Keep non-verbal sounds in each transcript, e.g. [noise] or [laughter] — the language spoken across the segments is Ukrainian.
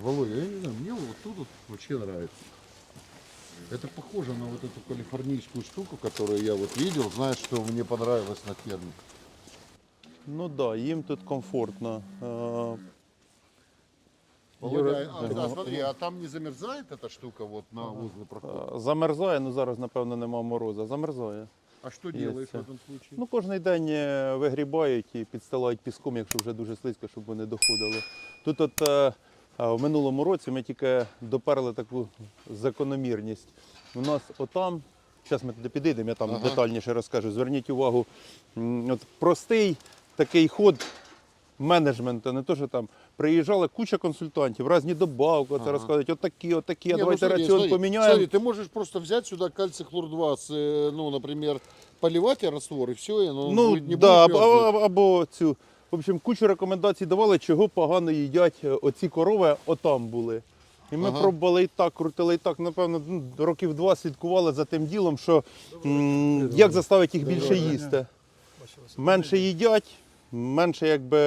Володя, я не знаю, мне вот тут вот вообще нравится. Это похоже на вот эту калифорнийскую штуку, которую я вот видел, знаешь, что мне понравилось на ферме. Ну так, да, їм тут комфортно. Е, Володя, Юра- а, да, смотри, а там не замерзает эта штука вот на возле прохода? е, Замерзає, ну зараз, напевно, нема мороза. Замерзає. А что Есть делаешь в это. этом случае? Ну, кожен день е, вигрібають і підстилають піском, якщо вже дуже слизько, щоб вони доходили. Тут от е, е, в минулому році ми тільки доперли таку закономірність. У нас отам, зараз ми туди підійдемо, я там Ага. детальніше розкажу. Зверніть увагу, от простий такий ход менеджменту, не то, що там приїжджала куча консультантів, різні добавки, це розказують, отакі, отакі, а ну давайте раціон поміняємо. Смотри, ты можешь просто взять сюда кальций хлор-2, с, э, ну, например, поливать раствор, и все, оно Ну, будет, не да, будет або, або, або цю. В общем, кучу рекомендацій давали, чого погано їдять е, оці корови, отам були. І ми Ага. пробували і так, крутили і так. Напевно, ну, років два слідкували за тим ділом, що м, як заставити їх більше їсти. Менше їдять, менше якби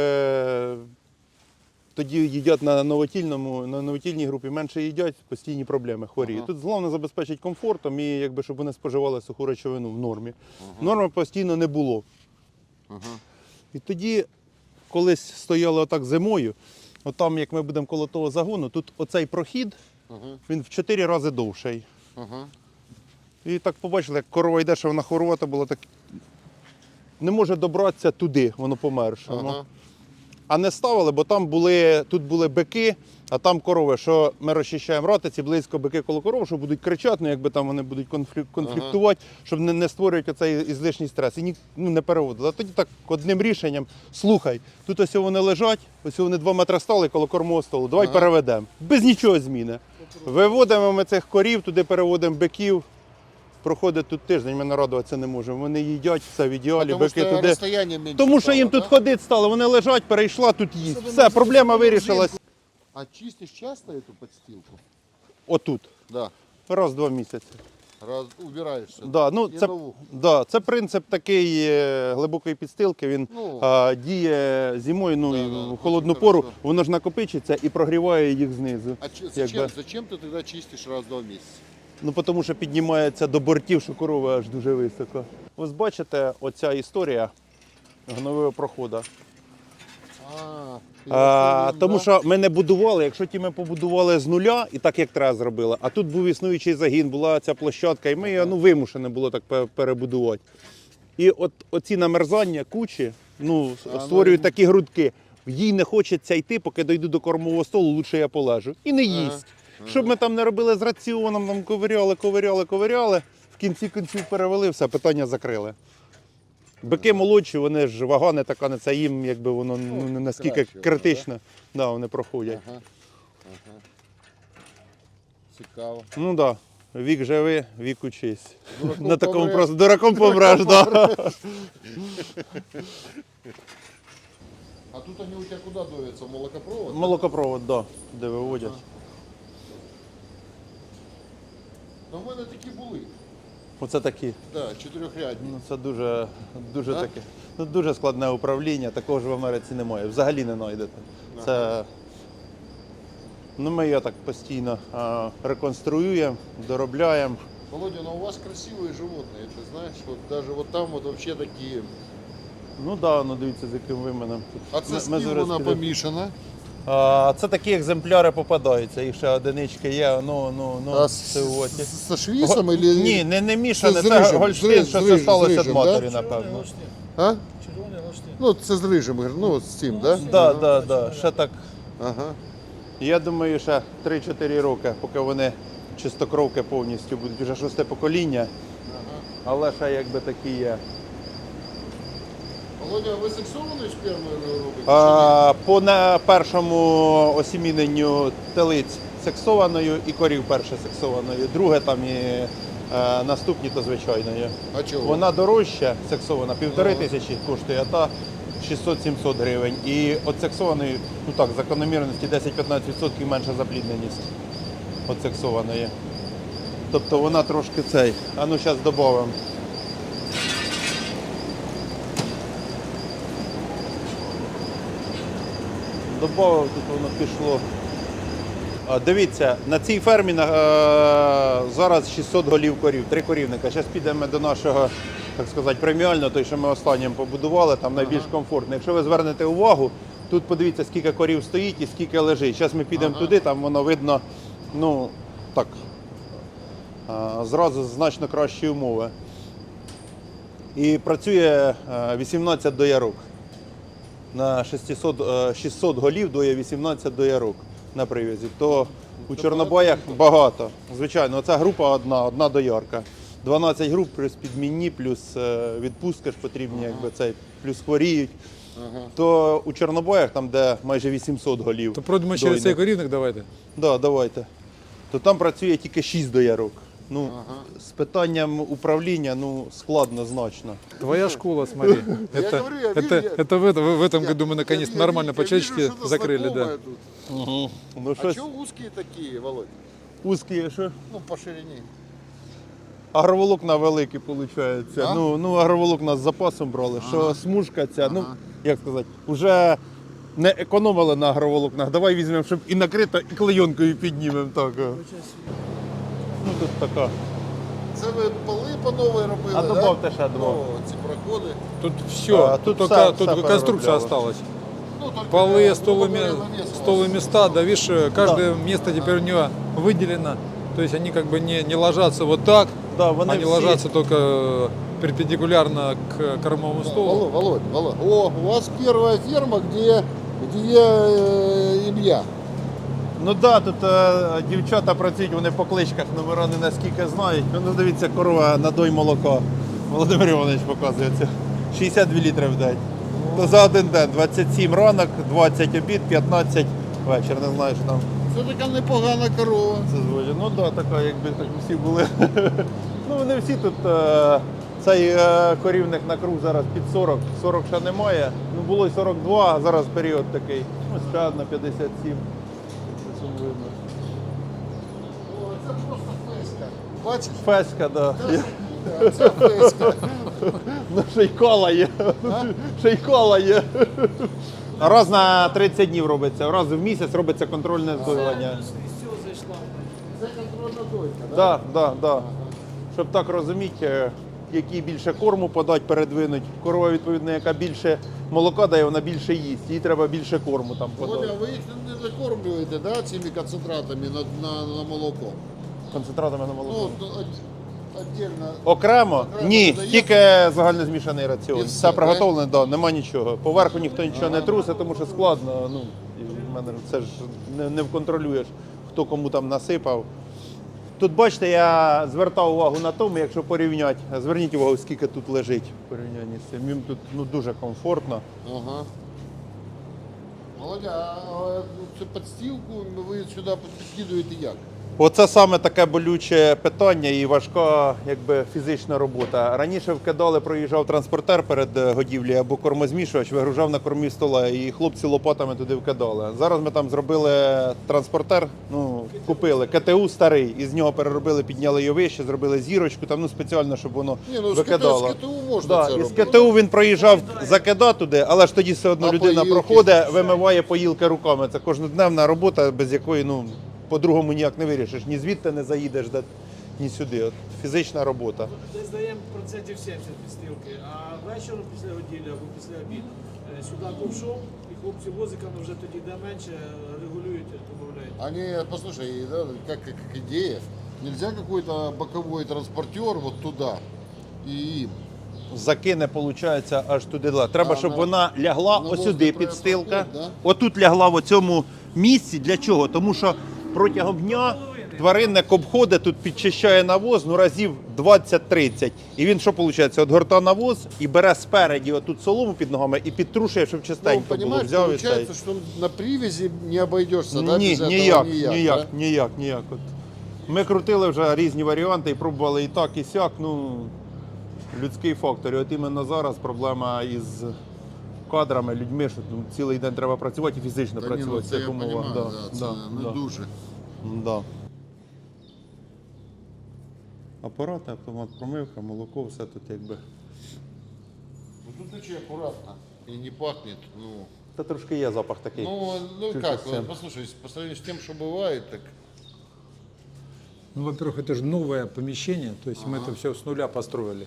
тоді їдять на новотільному, на новотільній групі, менше їдять, постійні проблеми, хворіють. Ага. Тут головне забезпечити комфортом і якби, щоб вони споживали суху речовину в нормі. Норми постійно не було. Ага. І тоді, колись стояли отак зимою, отам, як ми будемо коло того загону, тут оцей прохід, він в 4 рази довший. Ага. І так побачили, як корова йде, що вона хорвата була так. Не може добратися туди, воно померше. воно. Ага. А не ставили, бо там були, тут були бики, а там корови, що ми розчищаємо ратиці, близько бики коло коров, що будуть кричати, ну якби там вони будуть конфлік- конфліктувати, щоб не, не створювати оцей ізлишній стрес. І ні, ну, не переводили. А тоді так одним рішенням, слухай, тут ось вони лежать, ось вони два метри стали коло кормового столу, давай Ага. переведемо. Без нічого зміни. Виводимо ми цих корів, туди переводимо биків. Проходить тут тиждень, ми нарадуватися не можемо. Вони їдять, все в ідеалі, Потому бики туди. меньше Тому що стало, їм тут ходити стало, вони лежать, перейшла, тут їсть. Все, проблема вирішилась А чистишь часто эту подстилку? отут. Да. Раз в два місяці. Раз убираешься. Да, ну, це, нову. да, це принцип такий е, глибокої підстилки. Він Ну. а, діє зимою, ну, Да, да, в дуже холодну пору, хорошо. воно ж накопичиться і прогріває їх знизу. А че- зачем, би. зачем ты тогда чистишь раз в два месяца? Ну, тому що піднімається до бортів, що корова аж дуже високо. Ось бачите, оця історія гнового проходу. А, А, тому що ми не будували, якщо ті ми побудували з нуля і так як треба зробили, а тут був існуючий загін, була ця площадка, і ми її ну, вимушено було так перебудувати. І от оці намерзання кучі ну, А, створюють ну, такі грудки. Їй не хочеться йти, поки дойду до кормового столу, лучше я полежу. І не їсть. Щоб ми там не робили з раціоном, там ковиряли, ковиряли, ковиряли, в кінці кінців перевели, все, питання закрили. Бики молодші, вони ж вага не така, не це їм, якби воно ну, не наскільки краще воно, критично. Да, вони проходять. Ага. Ага. Цікаво. Ну так, да. вік живи, вік учись. Дураком На такому помреш. просто дураком помреш, да. [laughs] А тут они у тебя куда дуются? В молокопровод? Молокопровод, да, де виводять. Ну, в мене такі були. Оце такі. Да, чотирьохрядні. Ну, це дуже, дуже Да? таке. Ну, дуже складне управління, такого ж в Америці немає. Взагалі не знайдете. Це. Ну, ми його так постійно а, реконструюємо, доробляємо. Володя, ну у вас красивые животные, ты знаешь, вот даже вот там вот вообще такие. Ну так, да, ну дивіться, з яким вименем. Тут А це ми- з ми ким зараз вона підемо. помішана? Це такі екземпляри попадаються, їх ще одинички є, ну, ну, ну, А це з, от. з, з швісом или... Ні, не, не мішане, Це це, гольштин, що це сталося з від матері, да? напевно. А? Ну, це з рижем, ну, з цим, да? Да, да, да, ще так. Ага. Я думаю, ще 3-4 роки, поки вони чистокровки повністю будуть вже шосте покоління, але ще якби такі є. Володя, ви сексованою спермою робите? А, по на першому осіміненню телиць сексованою і корів перше сексованою, друге там і е, наступні то звичайною. А чого? Вона дорожча, сексована, півтори Ага. тисячі коштує, а та 600-700 гривень. І от сексованої, ну так, закономірності 10-15% менша заплідненість от сексованої. Тобто вона трошки цей. А ну зараз додамо. Добавив, тут воно пішло. Дивіться, на цій фермі е, зараз 600 голів корів, три корівника. Зараз підемо до нашого, так сказати, преміального, той, що ми останнім побудували, там найбільш комфортно. Якщо ви звернете увагу, тут подивіться, скільки корів стоїть і скільки лежить. Зараз ми підемо туди, там воно видно, ну так, е, зразу значно кращі умови. І працює е, 18 доярок. На 600, е, 600 голів доє 18 доярок на прив'язі. То у Чорнобаях багато. Звичайно, ця група одна, одна доярка. 12 груп плюс підмінні, плюс е, відпустки ж потрібні, якби цей, плюс хворіють. То у Чорнобаях, там, де майже 800 голів. То пройдемо через дойних. цей корівник, давайте. Да, давайте. То там працює тільки 6 доярок. Ну, з питанням управління ну, складно значно. Твоя школа, смотри. Это, говорю, я это, вижу, я- это в, это- в этом Я- году мы наконец я- я нормально вижу- я по-человечески вижу, что-то закрыли, да. знакомое тут. Ну, А щось что узкие такие, Володь? узкі, що? Ну, по ширине. Агроволокна великі, виходить. Да? Ну, ну, агроволокна з запасом брали, що смужка ця, ну, Ага. як сказати, вже не економили на агроволокнах. Давай візьмемо, щоб і накрито, і клейонкою піднімемо. Так. о. Ну, тут така. Це ви поли по новій робили, А да? добавте ще два. Ну, ці проходи. Тут все, А, тут, тут только все- тут все конструкция переробляли. осталась. Ну, только Полы, для- столы, грубо ме- говоря, навес у столы вас. места, да, видишь, э, каждое место теперь у него выделено. То есть они как бы не, не ложатся вот так, Да, вони они всі- ложатся только э, перпендикулярно к кормовому столу. Володь, Володь, Володь. О, у вас первая ферма, где, где э, Илья. Ну так, да, тут е, дівчата працюють, вони по кличках номера не наскільки знають. Ну, дивіться, корова надой молока. Володимир Іванович показується. 62 літри в день. То за один день 27 ранок, 20 обід, 15 вечір. Не знаю, що там Це така непогана корова. це зводять. Ну так, да, така, якби так всі були. [laughs] ну вони всі тут. Е, цей е, корівник на круг зараз під 40. 40 ще немає. Ну було й 42, а зараз період такий. Ну, ще одна 57. Це видно. О, це просто феська. Бачиш? Феська, да. Це феська. Ну, ще й кола є. Ще й кола є. Раз на 30 днів робиться, раз в місяць робиться контрольне здоювання. Це контрольна дойка, да? Так, так, так. Щоб так розуміти, який більше корму подати, передвинуть. Корова, відповідно, яка більше молока дає, вона більше їсть. Їй треба більше корму там подати. а ви їх не закормлюєте, да, цими концентратами на, на, на молоко? Концентратами на молоко. Ну, отдельно. Окремо? Окремо Ні, додаєте? тільки загальнозмішаний раціон. І Все все, приготовлене, да, нема нічого. Поверху ніхто нічого не трусить, тому що складно. Ну, і в мене це ж не, не вконтролюєш, хто кому там насипав. Тут, бачите, я звертав увагу на тому, якщо порівняти, зверніть увагу, скільки тут лежить в порівнянні з цим. Їм тут ну, дуже комфортно. Ага. Володя, а цю підстілку ви сюди підкидуєте як? Оце саме таке болюче питання і важка якби, фізична робота. Раніше вкидали, проїжджав транспортер перед е, годівлею або кормозмішувач, вигружав на кормі стола, і хлопці лопатами туди вкидали. Зараз ми там зробили транспортер, ну, купили КТУ старий, і з нього переробили, підняли його вище, зробили зірочку, там ну, спеціально, щоб воно Ні, ну з викидало. з КТУ можна Да, це із робити. КТУ він проїжджав закидати туди, але ж тоді все одно А людина поїлки? проходить, вимиває поїлки руками. Це кожнодневна робота, без якої ну, по-другому ніяк не вирішиш. Ні звідти не заїдеш, ні сюди. От, фізична робота. Десь даємо процентів 70 підстилки, а вечором після годівлі або після обіду е, сюди ковшом, і хлопці возиками вже тоді де менше регулюють, додають. Они, послушай, да, как, как, идея, нельзя какой-то боковой транспортер вот туда и им. Закине, виходить, аж туди. дала. Треба, А, щоб на- вона лягла на ось воздух сюди, треба підстилка. проходить, Отут лягла в цьому місці. Для чого? Тому що протягом дня тваринник обходить, тут підчищає навоз, ну разів 20-30. І він що виходить? От горта навоз і бере спереді отут солому під ногами і підтрушує, щоб Ну, було. понимаешь, Взяв і цей. получается, что на привязи не обойдешься, да, Ні, без этого ніяк, никак, ніяк, да? ніяк, ніяк. От. Ми крутили вже різні варіанти і пробували і так, і сяк. Ну, людський фактор. І от іменно зараз проблема із кадрами, людьми, що ну, цілий день треба працювати і фізично Да не, ну, працювати. в це цих я умовах. понимаю, да, це не да. дуже. Да. Апарати, автомат, промивка, молоко, все тут якби. Ну, тут очень аккуратно и не пахнет, ну, Це трошки є запах такий. Ну, ну Чуть как, совсем. вот, послушай, по сравнению с тем, что бывает, так Ну, во-первых, это же новое помещение, то есть мы это все с нуля построили.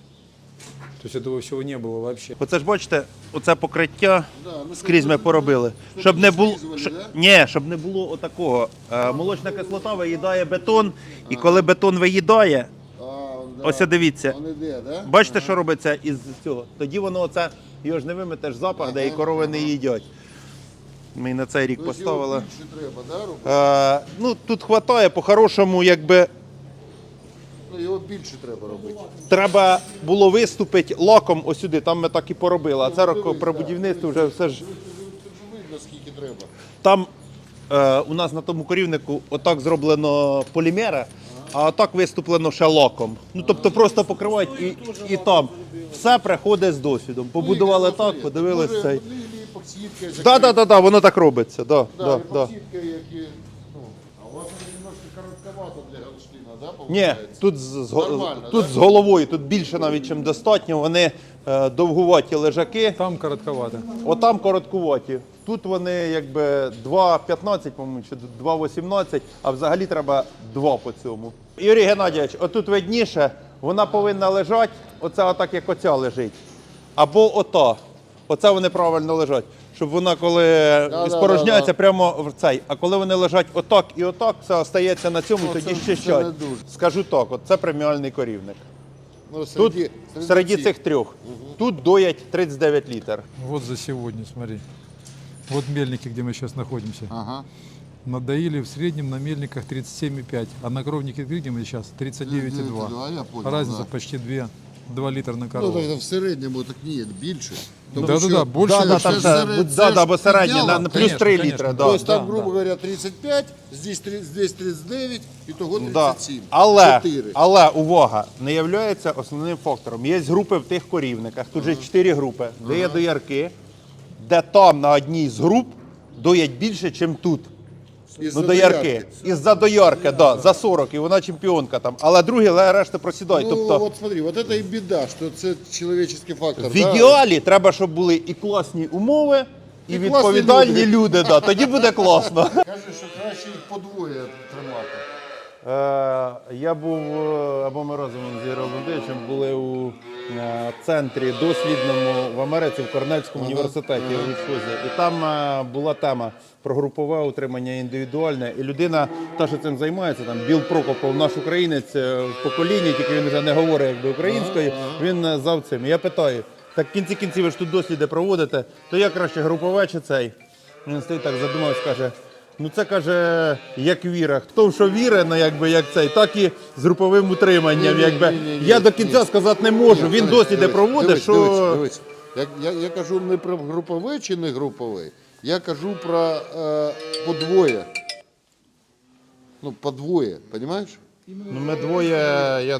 То есть этого всего не было вообще. Оце ж бачите, оце покриття Да, скрізь ми поробили. щоб Щоб не не було. да? Ні, щоб не було отакого. Е, Молочна кислота виїдає бетон, і коли бетон виїдає, а, да. ось дивіться. Іде, да? Бачите, що робиться із цього? Тоді воно оце, його ж не виметеш запах, де і корови не їдять. Ми на цей рік Тобто поставили. треба, да, робити? Е, ну, тут вистачає, по-хорошому, якби Ну, його більше треба робити. треба було виступити лаком ось сюди, там ми так і поробили. А це роко при будівництві вже все ж. Тут же видно, скільки треба. Там е, у нас на тому корівнику отак зроблено полімера, а отак виступлено ще лаком. Ну тобто просто покривають і, і там. Все приходить з досвідом. Побудували так, подивились цей. Ну. Так, так, так, воно так робиться. Да, Да, да, епоксидка, ну, а у вас вони немножко коротковато для ганшліна, да, Ні, тут, з, з, Нормально, тут да? з головою, тут більше навіть, чим достатньо. Вони е, довгуваті лежаки, Там коротковато. отам короткуваті. Тут вони якби 2,15, по-моєму, чи 2,18, а взагалі треба 2 по цьому. Юрій Геннадійович, отут видніше, вона повинна лежати, оце отак, як оця лежить. Або ота. Оце вони правильно лежать. Щоб вона, коли да, спорожняється, да. прямо в цей. А коли вони лежать отак і отак, це остається на цьому, Ну, тоді це- ще дуже. Скажу так, от це преміальний корівник. Ну, Тут серед, серед цих трьох. Тут доять 39 літр. Вот за сегодня, смотри. Вот мельники, где мы сейчас находимся. Ага. Надоили в среднем на мельниках 37,5, а на кровнике, где мы сейчас, 39,2. Да, я понял, Разница да. почти 2, 2 литра на Ну, корову. так в середньому так ні, більше. Тому що- більше, Да, да, більше. там це все, це да, ж да, бо середня, ідеал. на, на плюс Конечно, 3 конечно. Да, есть там, да, грубо да. говоря, 35, здесь, 30, здесь 39, і того Да. 37. Але, 4. але увага, не є основним фактором. Є групи в тих корівниках, тут же 4 групи, де є доярки, де там на одній з груп доять більше, ніж тут. Ну, доярки. доярки. Із-за доярки, да, за 40, і вона чемпіонка там. Але другі решта просідають. Ну, тобто от смотри, от це і біда, що це чоловічний фактор. в да? ідеалі треба, щоб були і класні умови, і, І класні відповідальні люди. люди. да, тоді буде класно. Кажуть, що краще їх подвоє тримати. Е, я був, е, або ми разом з Ігорем Володимировичем були у е, центрі дослідному в Америці, в Корнельському університеті у Вітфузі. І там була тема про групове утримання індивідуальне. І людина, та, що цим займається, там Біл Прокопов, наш українець в поколінні, тільки він вже не говорить якби українською, він зав цим. Я питаю, так в кінці кінців ви ж тут досліди проводите, то я краще групове чи цей? Він стоїть так задумався, каже. Ну це каже, як віра. Хто в що віре, ну якби як цей, так і з груповим утриманням. Ні, ні, якби ні, ні, ні, я до ні. кінця сказати не можу. Він Дивись, досліди дивись, проводить, дивись, що Дивись, дивись. Я, я, я кажу не про груповий чи не груповий, я кажу про е, подвоє. Ну, подвоє, розумієш? Ну, ми двоє. Я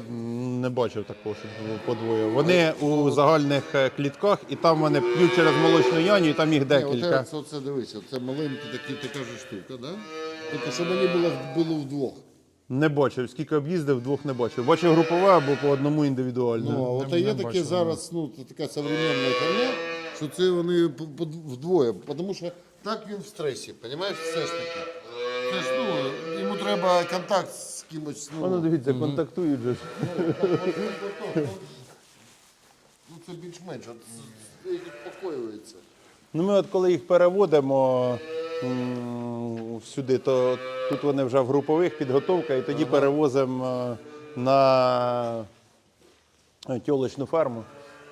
не бачив такого, щоб було подвоє. Вони у загальних е, клітках, і там вони п'ють через молочну яню, і там їх Ні, декілька. оце, оце дивись, оце маленькі такі, така ж штука, да? Тільки щоб вони були, було вдвох. Не бачив. Скільки об'їздив, двох не бачив. Бачив групове або по одному індивідуально. Ну, а от є таке зараз, ну, це така современна херня, що це вони по- по- вдвоє, тому що так він в стресі, розумієш, все ж таки. Це ж, ну, йому треба контакт з кимось, ну, Воно дивіться, контактують же. ж. ну це більш-менш, от з- з- успокоюється. Ну, ми от коли їх переводимо м, сюди, то тут вони вже в групових підготовка, і тоді перевозимо е, на тьолочну ферму,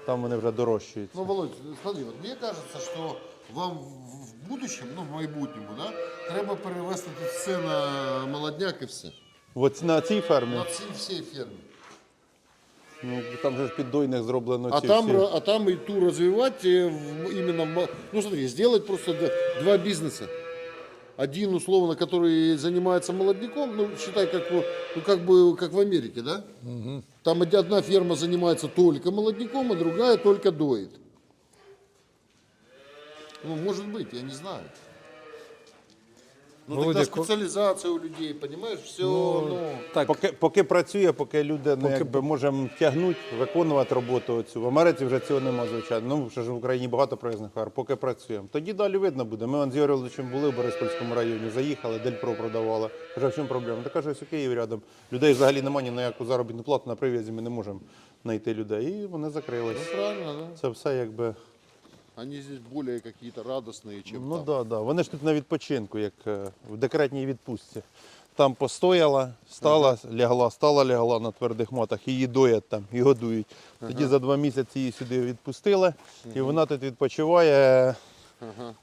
там вони вже дорощуються. Ну, Володь, смотри, вот мне кажется, что вам в в будущем, ну, в майбутньому, да, треба перевести тут все на молодняк і все. От на цій фермі, На цій всій фермі. ну, там же ж піддойних зроблено А ці там, всі. ра- а там и ту развивать э, в- именно, мо- ну смотри, сделать просто д- два бизнеса. Один, условно, который занимается молодняком, ну, считай, как, в- ну, как бы, как в Америке, да? Там од- одна ферма занимается только молодняком, а другая только доит. Ну, может быть, я не знаю. Ну Володя, тогда специализация у людей, понимаешь, все, Ну, ну, так, Поки, поки працює, поки люди ну, Поки- якби можемо тягнути, виконувати роботу цю. В Америці вже цього нема, звичайно. Ну, вже ж в Україні багато проїзних фар, поки працюємо. Тоді далі видно буде. Ми он з Юрійовичем були в Бориспільському районі, заїхали, Дельпро продавали. Каже, в чому проблема? Та каже, ось у Києві рядом. Людей взагалі немає ні на яку заробітну плату на прив'язі, ми не можемо знайти людей. І вони закрились. ну, правильно, да. Це все якби. Они здесь более какие-то радостные, чем Ну там. да, да. Вони ж тут на відпочинку, як е, в декретній відпустці. Там постояла, стала, лягла, стала, лягла на твердих матах, її доять там і годують. Тоді за два місяці її сюди відпустили, і вона тут відпочиває,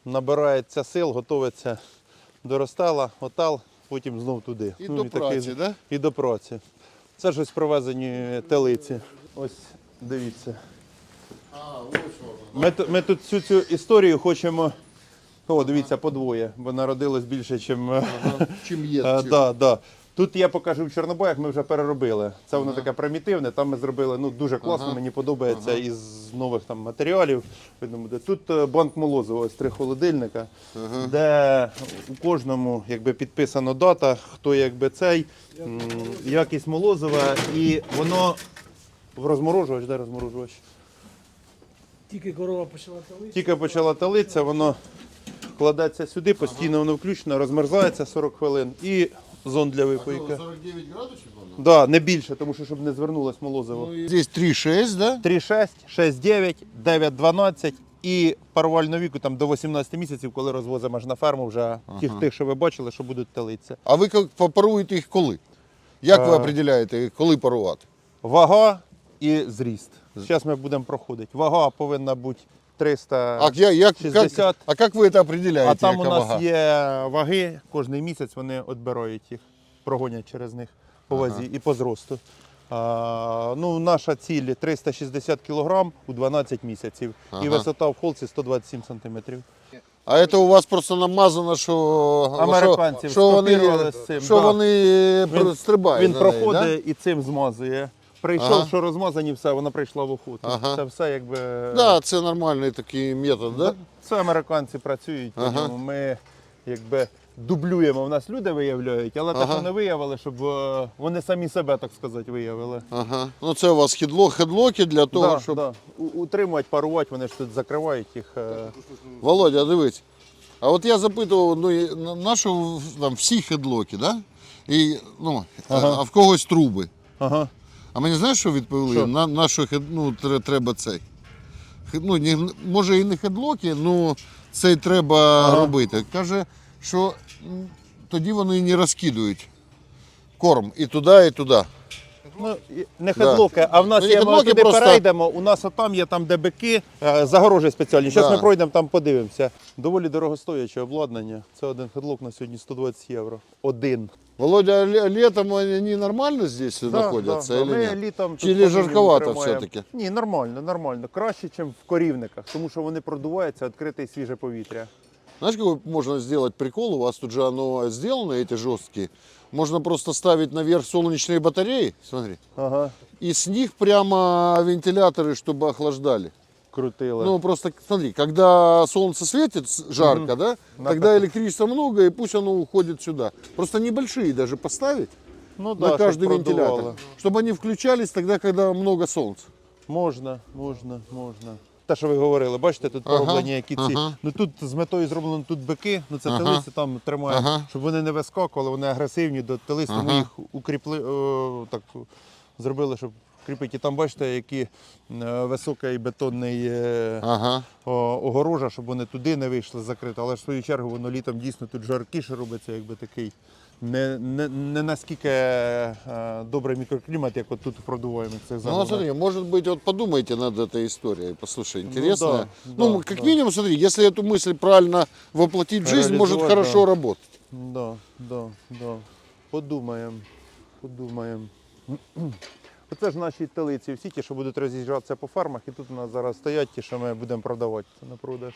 набирається сил, готується, доростала, отал, потім знов туди. І Ну, до праці, да? І до праці. Це ж ось привезені телиці. Ось дивіться. А, вот что оно. Ми, ми тут всю цю історію хочемо. О, дивіться, подвоє, бо народилось більше, ніж. Чем ед. А, да, да. Тут я покажу в Чорнобаях, ми вже переробили. Це воно таке примітивне. Там ми зробили ну, дуже класно, мені подобається із нових там матеріалів. Тут е, банк молозива, ось три холодильника, де у кожному якби, підписана дата, хто якби цей, м, якість молозива, і воно в розморожувач, де розморожувач? Тільки корова почала талити. Тільки почала талитися, воно кладеться сюди, постійно воно включено, розмерзається 40 хвилин і зон для Что, 49 градусов оно? Да, не більше, тому що щоб не звернулось молозиво. Ну, Здесь 3,6, да? 3,6, 6,9, 9,12 і парувального віку там до 18 місяців, коли розвозимо аж на ферму, вже тих, тих, що ви бачили, що будуть талитися. А ви як попаруєте їх коли? Як ви Е. определяєте, коли парувати? Вага і зріст. Зараз ми будемо проходити. Вага повинна бути 300. А, я, як, 60. А як ви це определяєте? А там у яка нас вага? є ваги, кожний місяць вони відбирають їх, прогонять через них по вазі і по зросту. А, ну, наша ціль 360 кг у 12 місяців. І Ага. висота в холці 127 см. А це у вас просто намазано, що, Американців що, вони, скопірували з цим, що да. вони Він- стрибають. Він на неї, проходить і цим змазує. Прийшов, Ага. що розмазані, все, вона прийшла в охоту. Ага. Це все якби. Да? Да, це нормальний такий метод, да? Це американці працюють, Ага. тому ми якби дублюємо. У нас люди виявляють, але так вони виявили, щоб е, вони самі себе, так сказати, виявили. Ага. Ну це у вас хедлок, хедлоки для того, Да, щоб. да. Утримувати, парувати, вони ж тут закривають їх. е. Володя, дивись. А от я запитував, ну, і на- на що там всі хедлоки, да? І, ну, а, а в когось труби. Ага. А мені знаєш, що відповіли? Що? На, на що хед, ну, тре- треба цей. Хед- Ну, не, може і не хедлоки, ну цей треба робити. Каже, що м, тоді вони не розкидують корм і туди, і туди. Ну, і не хедлоки, а в нас Ну, є, ми хедлоки, туди просто- перейдемо, у нас отам є там, де бики, е, загорожі спеціальні. Зараз Да. ми пройдемо, там подивимося. Доволі дорогостояче обладнання. Це один хедлок на сьогодні 120 євро. Один. Володя, а ле- летом они нормально здесь находятся да, или Ми нет? літом тут Чи по мінімуму жарковато тримаємо. все-таки? Ні, нормально, нормально. Краще, ніж в корівниках, тому що вони продуваються, відкрите і свіже повітря. Знаешь, какой можно сделать прикол? У вас тут же оно сделано, эти жесткие. Можно просто ставить наверх солнечные батареи, смотри, Ага. и с них прямо вентиляторы, чтобы охлаждали. Крутили. Ну, просто смотри, когда солнце светит с- жарко, да, На тогда электричества много, и пусть оно уходит сюда. Просто небольшие даже поставить ну, на да, каждый щоб вентилятор, продувало. чтобы они включались тогда, когда много солнца. Можна, можна, можна. Те, що ви говорили, бачите, тут Ага, пороблені які ці. ага. Ну тут з метою зроблено тут бики, ну це Ага. телиці там тримаємо, Ага. щоб вони не вискакували, вони агресивні до телиць, тому Ага. їх укріпли, о, так зробили, щоб кріпити. І там бачите, які е, високий бетонний е, Ага. о, огорожа, щоб вони туди не вийшли закрито. Але ж в свою чергу воно літом дійсно тут жаркіше робиться, якби такий. Не, не, не наскільки е, добрий мікроклімат, як от тут продуваємо цих Ну, загонах. вот смотри, может быть, вот подумайте над этой историей, послушай, интересно. да, Ну, да, как да. минимум, смотри, если эту мысль правильно воплотить в жизнь, может Реализовать, хорошо да. работать. Да, да, да. Подумаємо, подумаємо. Оце ж наші телиці, всі ті, що будуть роз'їжджатися по фармах, і тут у нас зараз стоять ті, що ми будемо продавати на продаж.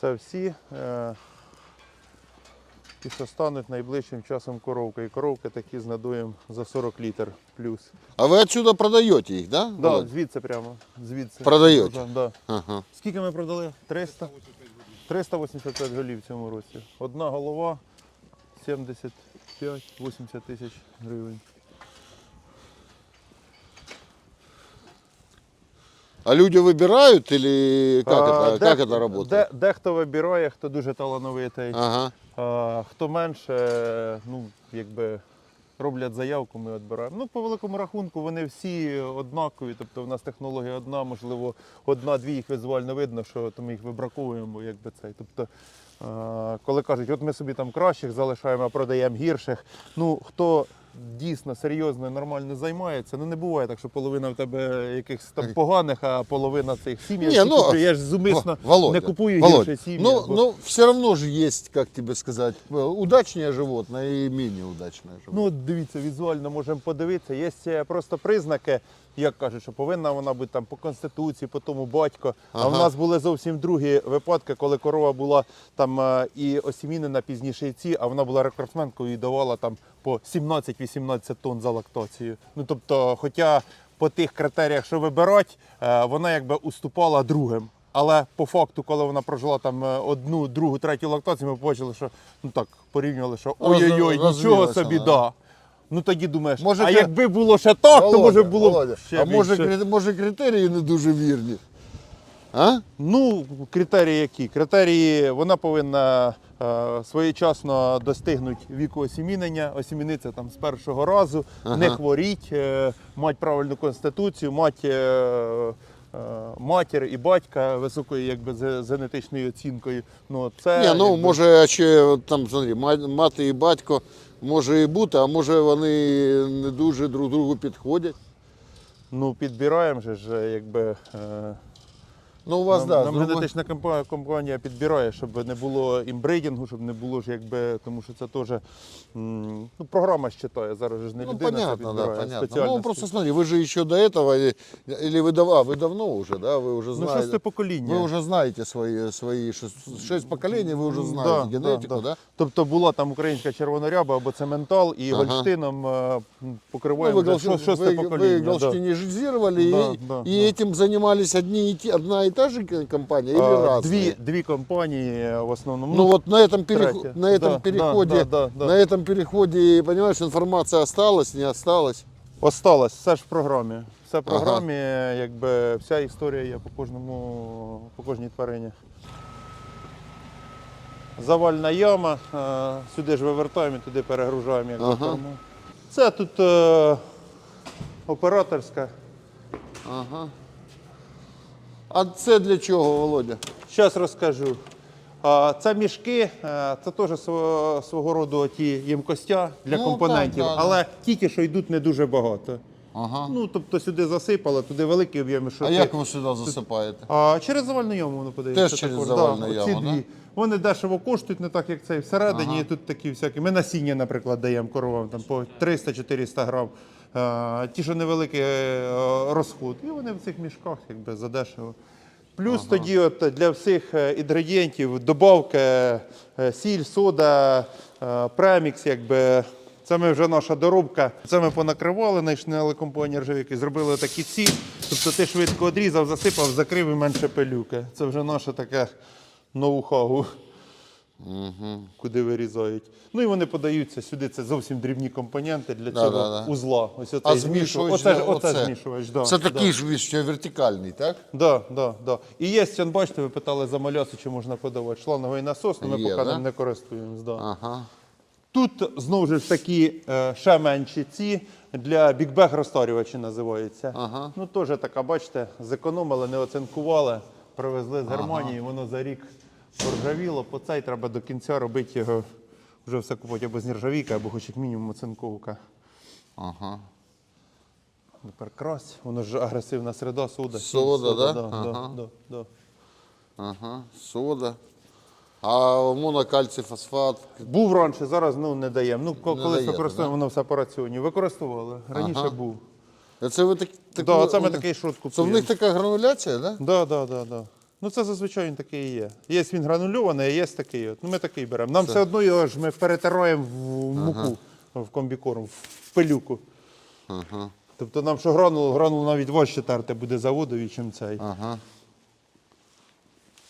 Це всі. Е, ті, що стануть найближчим часом коровки. І коровки такі з надоєм за 40 літр плюс. А вы отсюда продаете их, да? Да, Володь? звідси прямо. Звідси. Продаєте? Да, да. Ага. Скільки ми продали? 300? 385 голів в цьому році. Одна голова 75-80 тисяч гривень. А люди выбирают или как, А, это, де- как это работает? Де, дехто вибирає, хто дуже талановитий. Ага. А, хто менше, ну, якби роблять заявку, ми відбираємо. Ну, по великому рахунку, вони всі однакові. Тобто в нас технологія одна, можливо, одна-дві їх візуально видно, що то ми їх вибраковуємо, якби цей. Тобто, а, коли кажуть, от ми собі там кращих залишаємо, а продаємо гірших. Ну, хто дійсно серйозно і нормально займається, ну не буває так, що половина в тебе якихось там поганих, а половина цих сім'ї. Я, ну, я ж зумисно Во- Володя, не купую Володя, гірше сім'ї. Ну, бо- ну, все одно ж є, як тебе сказати, удачне животне і и удачне животне. Ну, дивіться, візуально можемо подивитися. Є просто признаки, як кажуть, що повинна вона бути там по конституції, по тому батько. А в нас були зовсім другі випадки, коли корова була там е, і осімінена пізніше ці, а вона була рекордсменкою і давала там по 17-18 тонн за лактацію. Ну тобто, хоча по тих критеріях, що вибирать, е, вона якби уступала другим. Але по факту, коли вона прожила там е, одну, другу, третю лактацію, ми побачили, що ну так порівнювали, що ой-ой-ой, нічого собі, да. Ну тоді думаєш, Може, а кри- якби було ще так, то може було б Володя, ще а може, більше. кри- може критерії не дуже вірні? А? Ну, критерії які? Критерії вона повинна е, своєчасно достигнути віку осімінення, осімінитися там з першого разу, не хворіть, е, мати правильну конституцію, мати е, е, матір і батька високою якби, зе- генетичною оцінкою. Ну, це, Ні, ну якби, може ще там смотри, ма- мати і батько може і бути, а може вони не дуже друг другу підходять. ну, підбираємо ж, якби. е, Ну у вас нам, да, нам з другої- генетична компа- компанія підбирає, щоб не було імбрейдингу, щоб не було ж якби, тому що це теж м, ну, програма щитає. Зараз же ж не Ну людина це понятно, да, підбирає. понятно. спеціальна Ну просто смотри, вы же еще до этого, или, или вы, дав- а, вы давно уже, да, вы уже Ну, знаете. шосте покоління. Вы уже знаете свои, свои шесть, шесть поколений, вы уже знаете Да, генетику, да? да, да. Тобто була там українська червоноряба або цементал, і Ага. гольштином е, Ну, покриваємо вы, вже голш- шо- шосте вы, покоління. вы да. голштинизировали, Да, и, да, и этим занимались одни и те, одна и та же к- компания или А, разные? Дві, дві компанії е, в основному. Ну вот на этом, перех- третья. на этом Да, переходе, да, да, да, на этом переходе, понимаешь, информация осталась, не осталась. Осталось, все ж в програмі. Все в Ага. програмі, якби вся історія є по кожному, по кожній тварині. Завальна яма, е, сюди ж вивертаємо і туди перегружаємо як Ага. корму. Це тут е, операторська. Ага. А це для чого, Володя? Зараз розкажу. Це мішки, е, це теж свого, роду ті ємкостя для Ну, компонентів, так, да, але тільки що йдуть не дуже багато. Ага. Ну, тобто сюди засипали, туди великий об'єм. що А ти- як ви сюди засипаєте? А через завальну яму воно подається. Теж через також, завальну да, яму, да? Вони дешево коштують, не так як цей всередині. Ага. І тут такі всякі. Ми насіння, наприклад, даємо коровам там по 300-400 грам. А, ті, що невеликий е, розход. І вони в цих мішках якби задешево. Плюс тоді от для всіх е, інгредієнтів добавки е, сіль, сода, е, премікс, якби. Це ми вже наша доробка. Це ми понакривали, знайшли компанії ржавіки, зробили такі ці. Тобто ти швидко одрізав, засипав, закрив і менше пилюки. Це вже наше таке ноу-хау, куди вирізають. Ну і вони подаються сюди. Це зовсім дрібні компоненти для Да, цього да, да. узла. Ось оцей А змішувач. Оце, оце, оце. змішувач. Да, Це да. такий ж ще вертикальний, так? Да, да, да. І є, он, бачите, ви питали за малясу, чи можна подавати. Шланговий насос, але ми Є, поки да? ним не користуємось. Да. Ага. Тут знову ж такі е, ще менші ці для бікбег розтарювачі називаються. Ага. Ну теж така, бачите, зекономили, не оцинкували, привезли з Германії, воно за рік поржавіло, по цей треба до кінця робити його, вже все купувати або з нержавійки, або хоч як мінімум оцинковка. Ага. Тепер крась, воно ж агресивна середа, сода. сіль, Сода, да? да, Ага. да, да. Ага. Сода. А монокальцій фосфат. Був раніше, зараз ну, не даємо. Ну, ко- Не колись даєте, використовуємо, воно все по раціоні. Використовували. Раніше Ага. був. Це ви так, так Да, це ми такий шот Це в купуємо. них така грануляція, так? Да? Да, да, да, да. Ну це зазвичай він такий і є. Є він гранульований, а є такий. От. Ну ми такий беремо. Нам все одно його ж ми перетираємо в муку, в комбікорм, в пилюку. Ага. Тобто нам що гранулу, гранулу навіть важче терти буде заводові, чим цей. Ага.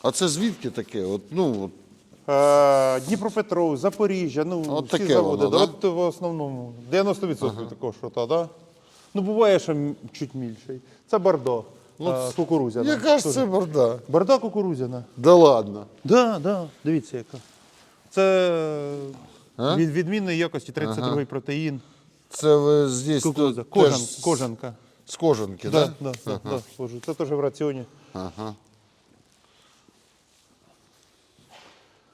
А це звідки таке? От, ну, от, Е, Дніпропетров, Запоріжжя, ну От всі таке заводи. воно, да? От в основному 90% такого шота, да? Ну буває, що м- чуть більший. Це бордо, е, кукурузяна. яка ж це борда? Бордо кукурузяна. Да ладно. Да, да, дивіться яка. Це А? від відмінної якості 32-й протеїн. Це ви здесь Кукуруза. тут Кожан, теж кожанка. з кожанки, Да, да? да, да, да. Це теж в раціоні. Ага.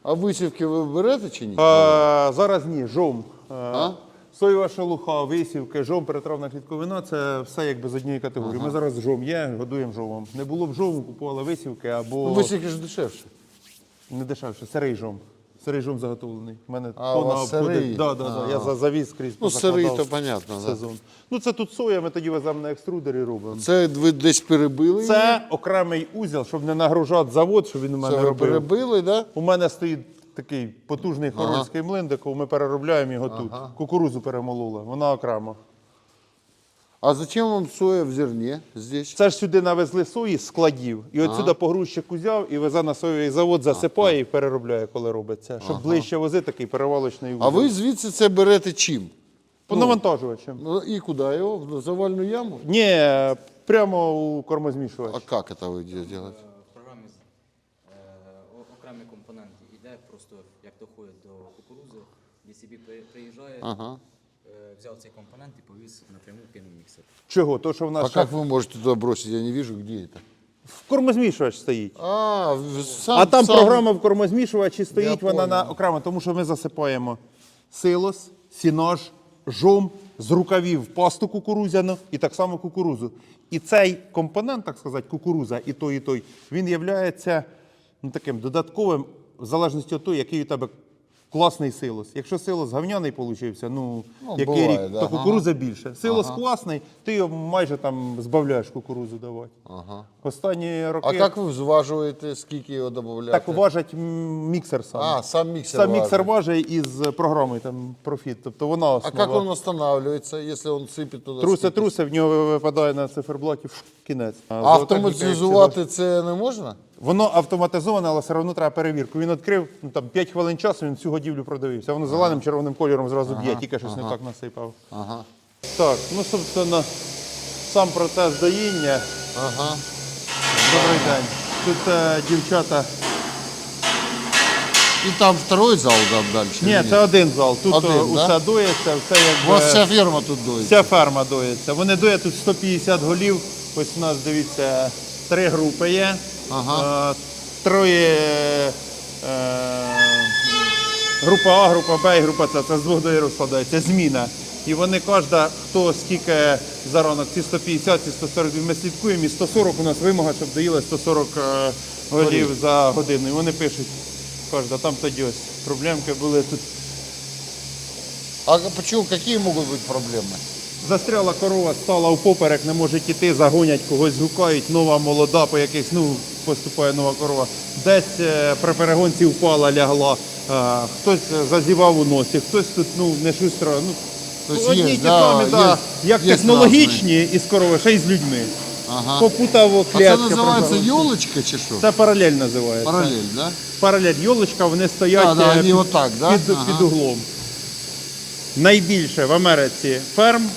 А висівки ви берете чи ні? А, зараз ні, жом. А? Соєва шелуха, висівки, жом, перетравна клітковина це все якби з однієї категорії. Ми зараз жом є, годуємо жомом. Не було б жому, купували висівки або Ну, висівки ж дешевше. не дешевше, сирий жом. Сирий жом заготовлений. У мене А, у вас сирий? Да, да, да. Я за- завіз скрізь. Ну, сирий позакладав то понятно, да. сезон. Ну це тут соя, ми тоді веземо на екструдері робимо. Це ви десь перебили? Це окремий узіл, щоб не нагружати завод, щоб він у її? мене Це ви робив. перебили, да? У мене стоїть такий потужний хорольський млин, де ми переробляємо його тут. Кукурузу перемололи, вона окремо. А зачем вам соя в зерні здесь? Це ж сюди навезли сої з складів. І от сюди погрузчик узяв і везе на соєвий завод, засипає і переробляє, коли робиться. Щоб ближче возити такий перевалочний узіл. А ви звідси це берете чим? По навантажувачам. Ну, І куди його? В завальну яму? Ні, прямо у кормозмішувач. А як це ви робите? В програмі з- е, о- окремі компоненти йде, просто як доходить до кукурузи, DCB при- приїжджає, Ага. е, взяв цей компонент і повіз напряму в піноміксер. Чого? То, що в А нас как вы можете туда бросить? Я не вижу, где это. в кормозмішувач стоїть. А, в- сам, А там сам- програма в кормозмішувачі стоїть, Я вона на понял. окремо, тому що ми засипаємо силос, сінаж, жом з рукавів пасту кукурузяну і так само кукурузу. І цей компонент, так сказати, кукуруза, і той, і той, він є ну, таким додатковим, в залежності від того, який у тебе класний силос. Якщо силос говняний получився, ну, Ну, який буває, рік, да. то кукуруза більше. Силос класний, ти його майже там збавляєш кукурузу давати. Ага. Останні роки. А как вы взваживаете, скільки його додаєте? Так важить м, міксер сам. А, сам міксер Сам міксер важить. важить із програмою там Profit. Тобто вона А основа. как он останавливается, если он сыпет туда? Скільки? трусе, в нього випадає на циферблаті фш, кінець. А автоматизувати це не можна? Воно автоматизоване, але все одно треба перевірку. Він відкрив ну, там 5 хвилин часу, він всю годівлю продавився. Воно зеленим червоним кольором зразу б'є, тільки щось не так насипав. Ага. Так, ну собственно, сам процес доїння. Ага. Добрий день. Тут е, дівчата. І там второй зал там дальше? Ні, це один зал. Тут Один, е, да? усе доїться, все У якби. вас вся ферма тут доїться? Вся ферма доїться. Вони доять тут 150 голів. Ось у нас дивіться, три групи є. Ага. Е, Троє. Е, група А, група Б і група С. Це з двох доїрів складається. Зміна. І вони кожна, хто скільки за ранок, ці 150, ці 140, ми слідкуємо, і 140 у нас вимога, щоб доїли 140 е, голів за годину. І вони пишуть, кожна, там тоді ось проблемки були тут. А почему, какие могут быть проблемы? Застряла корова, стала впоперек, не може йти, загонять когось, гукають, нова молода, по якихось, ну, поступає нова корова. Десь е, при перегонці впала, лягла, е, хтось е, зазівав у носі, хтось тут ну, не шустро. Ну, одні є, ті да, самі, да, є- як є технологічні із корови, ще й з людьми. Ага. Попутав А це називається йолочка чи що? Це паралель називається. Паралель, да? Паралель йолочка, вони стоять Да, да, під, отак, да? під, Ага. під углом. Найбільше в Америці ферм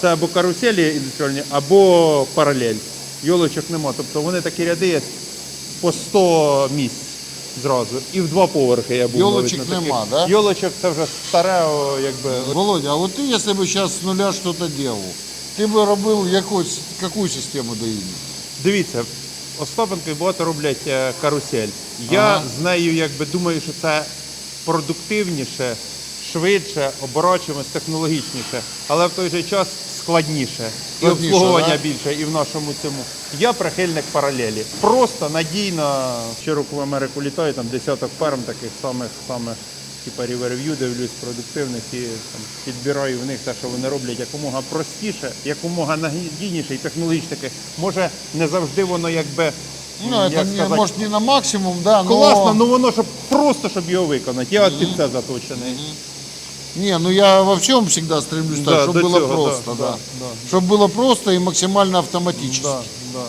це або каруселі індустріальні, або паралель. Йолочок нема. Тобто вони такі ряди є по 100 місць зразу. І в два поверхи я був. Йолочок навіть на таких. нема, да? Йолочок це вже старе, о, якби. Володя, а вот ты, если бы сейчас с нуля что-то делал, ты бы робил яку, какую систему доїння? Дивіться, Остапенко багато роблять е, карусель. Я Ага. з нею якби думаю, що це продуктивніше, швидше, оборачимось, технологічніше, але в той же час складніше. І Складніше, обслуговування да? більше, і в нашому цьому. Я прихильник паралелі. Просто надійно. Щороку в Америку літаю, там десяток ферм таких самих самих. Типа рев'ю дивлюсь продуктивних і там, підбираю в них те, що вони роблять якомога простіше, якомога надійніше і технологічно таке. Може, не завжди воно якби. Ну, это як не, сказати, может не на максимум, да, но... класно, ну воно щоб просто щоб його виконати. Я от під це заточений. Не, ну я во всем всегда стремлюсь Да, так, чтобы до было цього, просто, да, да. да, да. Чтобы было просто и максимально автоматически. Да, да,